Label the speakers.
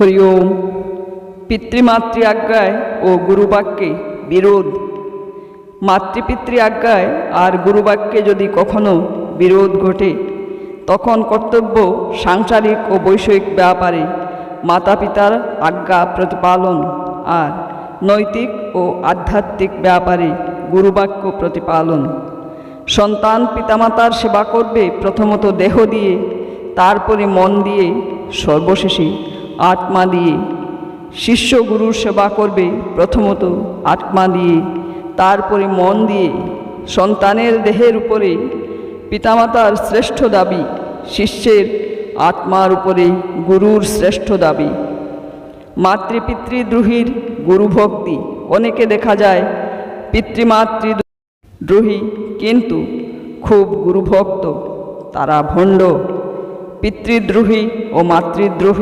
Speaker 1: হরি ওম পিতৃমাতৃ আজ্ঞায় ও গুরুবাক্যে বিরোধ। মাতৃপিতৃ আজ্ঞায় আর গুরুবাক্যে যদি কখনো বিরোধ ঘটে, তখন কর্তব্য সাংসারিক ও বৈষয়িক ব্যাপারে মাতা পিতার আজ্ঞা প্রতিপালন আর নৈতিক ও আধ্যাত্মিক ব্যাপারে গুরুবাক্য প্রতিপালন। সন্তান পিতামাতার সেবা করবে প্রথমত দেহ দিয়ে, তারপরে মন দিয়ে সর্বশেষে আত্মা দিয়ে। শিষ্য গুরুর সেবা করবে প্রথমত আত্মা দিয়ে, তারপরে মন দিয়ে। সন্তানের দেহের উপরে পিতামাতার শ্রেষ্ঠ দাবি, শিষ্যের আত্মার উপরে গুরুর শ্রেষ্ঠ দাবি। মাতৃপিতৃদ্রোহীর গুরুভক্তি অনেকে দেখা যায় পিতৃমাতৃদ্রোহী কিন্তু খুব গুরুভক্ত তারা ভণ্ড। পিতৃদ্রোহী ও মাতৃদ্রোহী